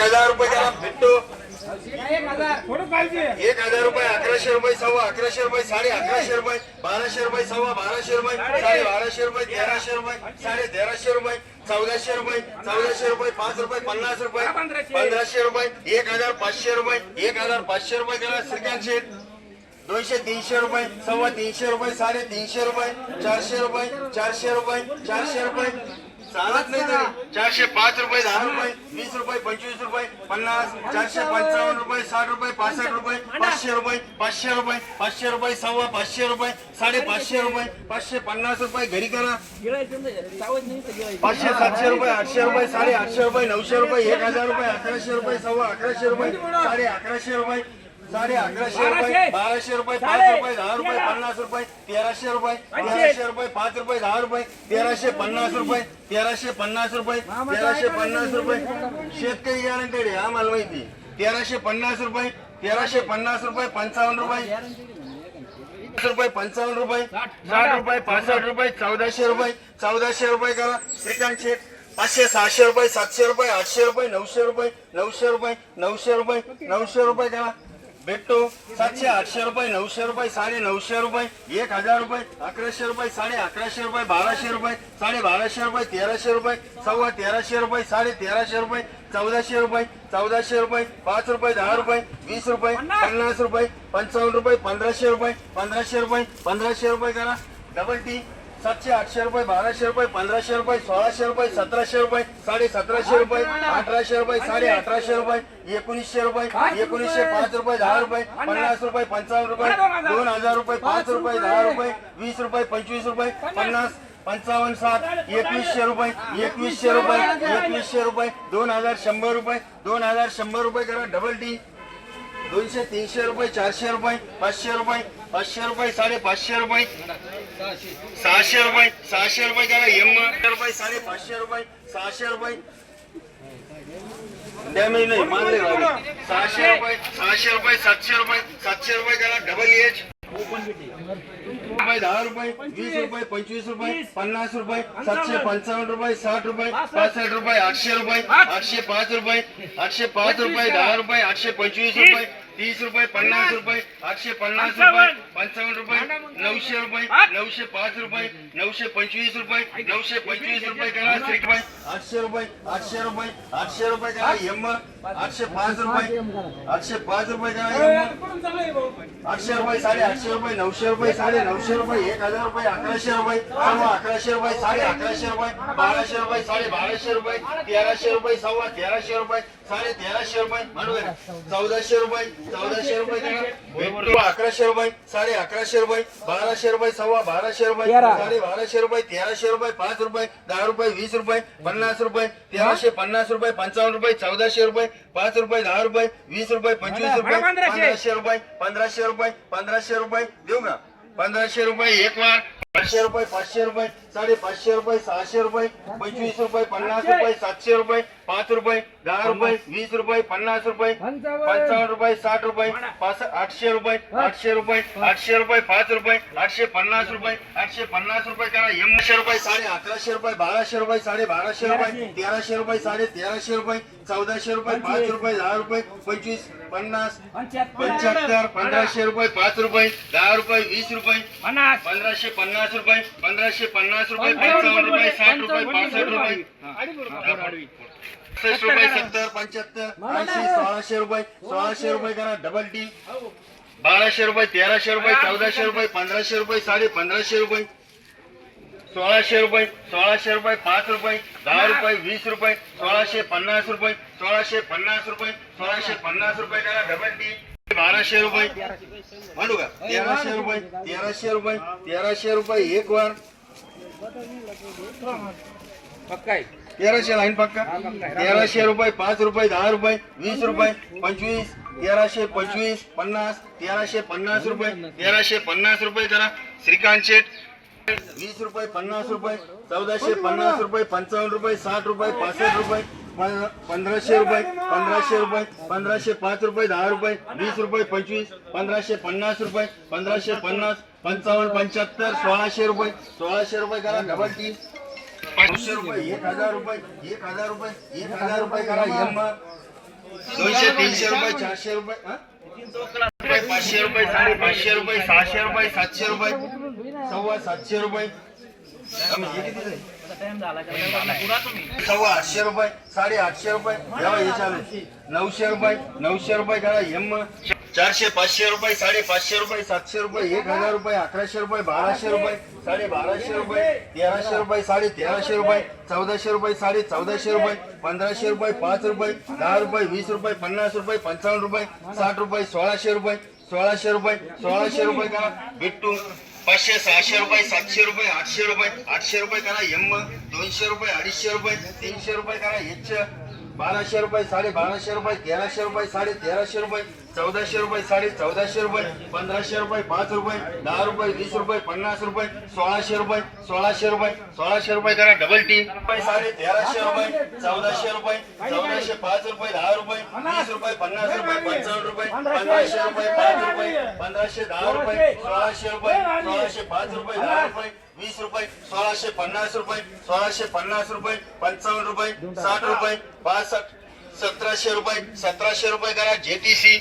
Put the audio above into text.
एक हजार रुपये करा भेटतो. एक हजार. रुपये अकराशे रुपये सव्वा अकराशे रुपये साडे अकराशे रुपये बाराशे रुपये सव्वा बाराशे रुपये साडे बाराशे रुपये तेराशे रुपये साडे तेराशे रुपये चौदाशे रुपये चौदाशे रुपये पाच रुपये पन्नास रुपये पंधराशे. रुपये एक हजार पाचशे रुपये एक हजार पाचशे रुपये करा श्रीकांत शेठ दोनशे तीनशे रुपये सव्वा तीनशे रुपये साडे तीनशे रुपये चारशे रुपये चारशे रुपये चारशे रुपये. चालत नाही तरी. चारशे पाच रुपये दहा रुपये वीस रुपये पंचवीस रुपये पन्नास चारशे पंचावन्न रुपये साठ रुपये पासष्ट रुपये पाचशे रुपये पाचशे रुपये पाचशे रुपये सव्वा पाचशे रुपये साडे पाचशे रुपये पाचशे पन्नास रुपये घरी करा. पाचशे सातशे रुपये आठशे रुपये साडे आठशे रुपये नऊशे रुपये एक हजार रुपये अकराशे रुपये सव्वा अकराशे रुपये साडे अकराशे रुपये साडे अकराशे रुपये बाराशे रुपये पाच रुपये दहा रुपये पन्नास रुपये तेराशे रुपये तेराशे रुपये पाच रुपये दहा रुपये तेराशे पन्नास रुपये तेराशे पन्नास रुपये तेराशे पन्नास रुपये. शेतकरी गॅरंटेड आहे आम्हाला माहिती तेराशे पन्नास रुपये तेराशे पन्नास रुपये पंचावन्न रुपये. रुपये पंचावन्न रुपये. साठ रुपये पासष्ट रुपये चौदाशे रुपये. चौदाशे रुपये करा. श्रीकांत शेठ पाचशे सहाशे रुपये सातशे रुपये आठशे रुपये नऊशे रुपये नऊशे रुपये नऊशे रुपये नऊशे रुपये करा. भेटतो. सातशे आठशे रुपये नऊशे रुपये साडे नऊशे रुपये एक हजार रुपये अकराशे रुपये साडे अकराशे रुपये बाराशे रुपये साडे बाराशे रुपये तेराशे रुपये सव्वा तेराशे रुपये साडे तेराशे रुपये चौदाशे रुपये चौदाशे रुपये पाच रुपये दहा रुपये वीस रुपये पन्नास. रुपये पंचावन्न रुपये पंधराशे रुपये पंधराशे रुपये पंधराशे रुपये करा. डबल टी सातशे आठशे रुपये बाराशे रुपये पंधराशे रुपये सोळाशे रुपये सतराशे रुपये साडे सतराशे रुपये अठराशे रुपये साडे अठराशे रुपये एकोणीसशे रुपये एकोणीसशे पाच रुपये दहा रुपये पन्नास रुपये पंचावन्न रुपये दोन हजार. रुपये पाच रुपये दहा रुपये वीस रुपये पंचवीस रुपये पन्नास. पंचावन्न सात एकवीसशे रुपये एकवीसशे रुपये एकवीसशे रुपये दोन हजार शंभर रुपये दोन हजार शंभर रुपये करा डबल टी दोनशे तीनशे रुपये चारशे रुपये पाचशे रुपये पाचशे रुपये साडे पाचशे रुपये. सहाशे रुपये सहाशे रुपये करा एम रुपये साडे पाचशे रुपये सहाशे रुपये. डॅमेज नाही मानले गाडी. सहाशे रुपये सहाशे रुपये सातशे रुपये सातशे रुपये करा डबल एच रुपये दहा रुपये वीस रुपये पंचवीस रुपये पन्नास रुपये सातशे पंचावन्न रुपये साठ रुपये पासष्ट रुपये आठशे रुपये आठशे पाच रुपये आठशे पाच रुपये दहा रुपये आठशे पंचवीस रुपये तीस रुपये पन्नास रुपये आठशे पन्नास रुपये पंचावन्न रुपये नऊशे रुपये नऊशे पाच रुपये नऊशे पंचवीस रुपये नऊशे पंचवीस रुपये करा श्री रुपये आठशे रुपये आठशे रुपये आठशे रुपये करा एम आठशे पाच रुपये. आठशे पाच रुपये करा एम आठशे रुपये साडे आठशे रुपये नऊशे रुपये साडे नऊशे रुपये एक हजार रुपये अकराशे रुपये सव्वा अकराशे रुपये साडे अकराशे रुपये बाराशे रुपये साडे बाराशे रुपये तेराशे रुपये सव्वा तेराशे रुपये साडे तेराशे रुपये बरोबर चौदाशे रुपये चौदाशे रुपये अकराशे रुपये साडे अकराशे रुपये बाराशे रुपये सव्वा बाराशे रुपये साडे बाराशे रुपये तेराशे रुपये पाच रुपये दहा रुपये वीस रुपये पन्नास रुपये तेराशे पन्नास रुपये पंचावन्न रुपये चौदाशे रुपये पाच रुपये दहा रुपये वीस रुपये पंचवीस रुपये पंधराशे. रुपये पंधराशे रुपये पंधराशे रुपये देऊ का? पंधराशे रुपये एक वार पाचशे रुपये पाचशे रुपये साडे पाचशे रुपये सहाशे रुपये पंचवीस रुपये पन्नास रुपये सातशे रुपये पाच रुपये दहा रुपये वीस रुपये पन्नास रुपये पंचावन्न. रुपये साठ रुपये पाच आठशे रुपये आठशे रुपये आठशे रुपये पाच रुपये आठशे पन्नास रुपये आठशे पन्नास रुपये करा. एमशे रुपये साडे अकराशे रुपये बाराशे रुपये साडे बाराशे रुपये तेराशे. रुपये साडे तेराशे रुपये चौदाशे रुपये पाच रुपये दहा रुपये पंचवीस पन्नास पंच्याहत्तर. पंधराशे रुपये पाच रुपये दहा रुपये वीस रुपये पंधराशे पन्नास रुपये पंधराशे पन्नास रुपये पंचावन्न रुपये साठ रुपये पासष्ट रुपये. रुपये सत्तर पंच्याहत्तर ऐंशी सोळाशे रुपये सोळाशे रुपये करा डबल टी बाराशे रुपये तेराशे रुपये चौदाशे रुपये पंधराशे रुपये साडे पंधराशे रुपये सोळाशे रुपये सोळाशे रुपये पाच रुपये दहा रुपये वीस रुपये सोळाशे पन्नास रुपये सोळाशे पन्नास रुपये सोळाशे पन्नास रुपये करा डबल टी बाराशे रुपये. म्हणू का? तेराशे रुपये तेराशे रुपये तेराशे रुपये एक वार. तेराशे लाईन पक्का. तेराशे रुपये पाच रुपये दहा रुपये वीस रुपये पंचवीस तेराशे पंचवीस पन्नास तेराशे पन्नास रुपये तेराशे पन्नास रुपये करा. श्रीकांत शेठ वीस रुपये पन्नास रुपये चौदाशे पन्नास रुपये पंचावन्न रुपये साठ रुपये पासष्ट रुपये पंधराशे रुपये पंधराशे रुपये पंधराशे पाच रुपये दहा रुपये वीस रुपये पंचवीस पंधराशे पन्नास रुपये पंधराशे पन्नास पंचावन्न पंच्याहत्तर सोळाशे रुपये सोळाशे रुपये करा डबल टी पाचशे रुपये. एक हजार रुपये एक हजार रुपये एक हजार रुपये करा एम दोनशे तीनशे रुपये चारशे रुपये पाचशे रुपये साडे पाचशे रुपये सहाशे रुपये सातशे रुपये. सव्वा सातशे रुपये? सव्वा आठशे रुपये साडे आठशे रुपये नऊशे रुपये नऊशे रुपये करा एम चारशे पाचशे रुपये साडे पाचशे रुपये सातशे रुपये एक हजार रुपये अकराशे रुपये बाराशे रुपये साडे बाराशे रुपये तेराशे रुपये साडे तेराशे रुपये चौदाशे रुपये साडे चौदाशे रुपये पंधराशे रुपये पाच रुपये दहा रुपये वीस रुपये पन्नास रुपये पंचावन्न रुपये साठ रुपये सोळाशे रुपये सोळाशे रुपये सोळाशे रुपये करा. बिट्टू पाचशे सहाशे रुपये सातशे रुपये आठशे रुपये आठशे रुपये करा. एम दोनशे रुपये अडीचशे रुपये तीनशे रुपये करा. एच बाराशे रुपये साडे बाराशे रुपये तेराशे रुपये साडे तेराशे रुपये चौदाशे रुपये साडे चौदाशे रुपये पंधराशे रुपये पाच रुपये दहा रुपये वीस रुपये पन्नास रुपये सोळाशे रुपये सोळाशे रुपये सोळाशे रुपये करा डबल टी रुपये साडे तेराशे रुपये चौदाशे रुपये चौदाशे पाच रुपये दहा रुपये वीस रुपये पन्नास रुपये पंचावन्न रुपये पंधराशे रुपये पाच रुपये पंधराशे दहा रुपये सोळाशे रुपये सोळाशे पाच रुपये दहा रुपये वीस रुपये सोळाशे पन्नास रुपये सोळाशे पन्नास रुपये पंचावन्न रुपये साठ रुपये पासष्ट सतराशे रुपये सतराशे रुपये करा जेटीसी.